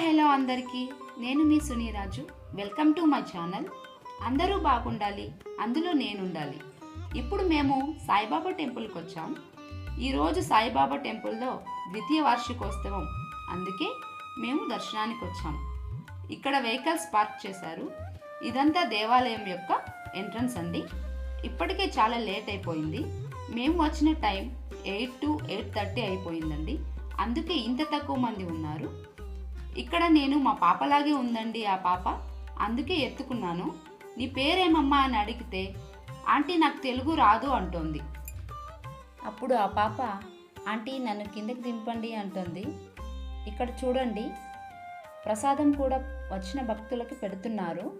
హైలో అందరికీ నేను మీ Suniraju. Welcome to my channel అందరూ బాగుండాలి అందులో నేనుండాలి. ఇప్పుడు మేము సాయిబాబా టెంపుల్కి వచ్చాం. ఈరోజు సాయిబాబా టెంపుల్లో ద్వితీయ వార్షికోత్సవం. అందుకే మేము దర్శనానికి వచ్చాం. ఇక్కడ వెహికల్స్ పార్క్ చేశారు. ఇదంతా దేవాలయం యొక్క ఎంట్రన్స్ అండి. ఇప్పటికే చాలా లేట్ అయిపోయింది. మేము వచ్చిన time eight to eight thirty అయిపోయిందండి. అందుకే ఇంత తక్కువ మంది ఉన్నారు. ఇక్కడ నేను మా పాపలాగే ఉందండి ఆ పాప. అందుకే ఎత్తుకున్నాను. నీ పేరేమమ్మా అని అడిగితే ఆంటీ నాకు తెలుగు రాదు అంటోంది. అప్పుడు ఆ పాప ఆంటీ నన్ను కిందకి దింపండి అంటుంది. ఇక్కడ చూడండి ప్రసాదం కూడా వచ్చిన భక్తులకి పెడుతున్నారు.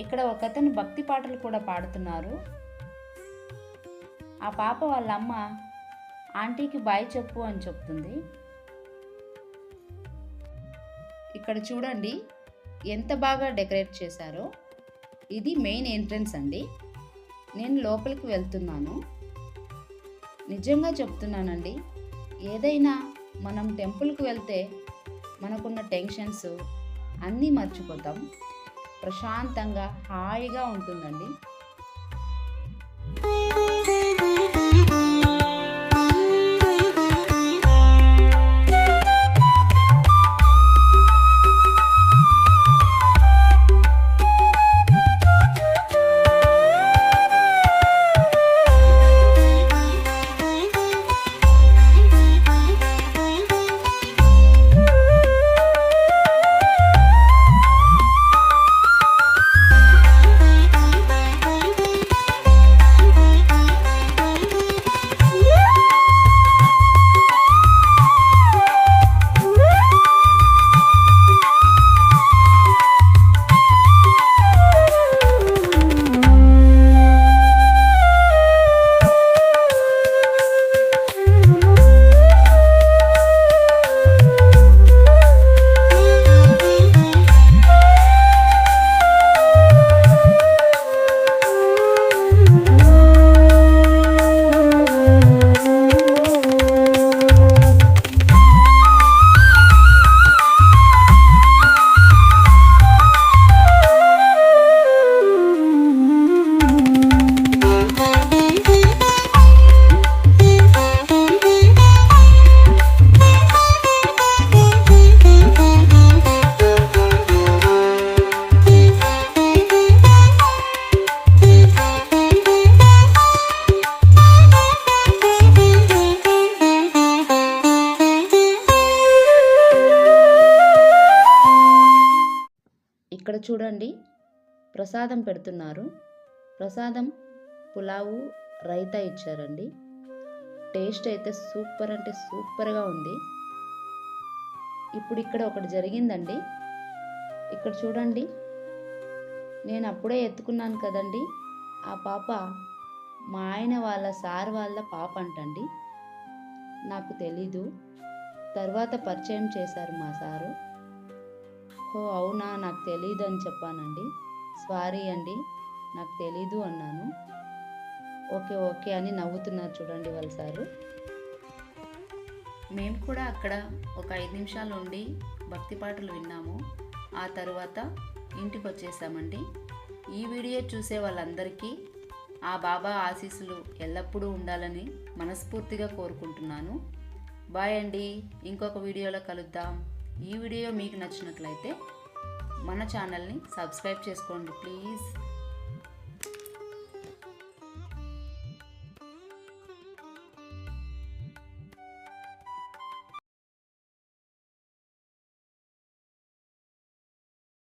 ఇక్కడ ఒకతను భక్తి పాటలు కూడా పాడుతున్నారు. ఆ పాప వాళ్ళ అమ్మ ఆంటీకి బాయ్ చెప్పు అని చెప్తుంది. ఇక్కడ చూడండి ఎంత బాగా డెకరేట్ చేశారో. ఇది మెయిన్ ఎంట్రన్స్ అండి. నేను లోపలికి వెళ్తున్నాను. నిజంగా చెప్తున్నానండి ఏదైనా మనం టెంపుల్కి వెళ్తే మనకున్న టెన్షన్స్ అన్నీ మర్చిపోతాం. ప్రశాంతంగా హాయిగా ఉంటుందండి. ఇక్కడ చూడండి. ప్రసాదం పెడుతున్నారు. ప్రసాదం పులావు రైతా ఇచ్చారండి. టేస్ట్ అయితే సూపర్ అంటే సూపర్గా ఉంది. ఇప్పుడు ఇక్కడ ఒకటి జరిగిందండి. ఇక్కడ చూడండి. నేను అప్పుడే ఎత్తుకున్నాను కదండి. ఆ పాప మా ఆయన వాళ్ళ సార్ వాళ్ళ పాప అంటండి. నాకు తెలీదు. తర్వాత పరిచయం చేశారు మా సారు. ఓ అవునా? నాకు తెలీదు అని చెప్పానండి. సారీ అండి నాకు తెలీదు అన్నాను. ఓకే ఓకే అని నవ్వుతున్నారు చూడండి వాళ్ళ సారు. మేము కూడా అక్కడ ఒక ఐదు నిమిషాలు ఉండి భక్తి పాటలు విన్నాము. ఆ తర్వాత ఇంటికి వచ్చేసామండి ఈ వీడియో చూసే వాళ్ళందరికీ ఆ బాబా ఆశీస్సులు ఎల్లప్పుడూ ఉండాలని మనస్ఫూర్తిగా కోరుకుంటున్నాను. బాయ్ అండి ఇంకొక వీడియోలో కలుద్దాం. ఈ వీడియో మీకు నచ్చినట్లయితే మన ఛానల్ని సబ్స్క్రైబ్ చేసుకోండి ప్లీజ్.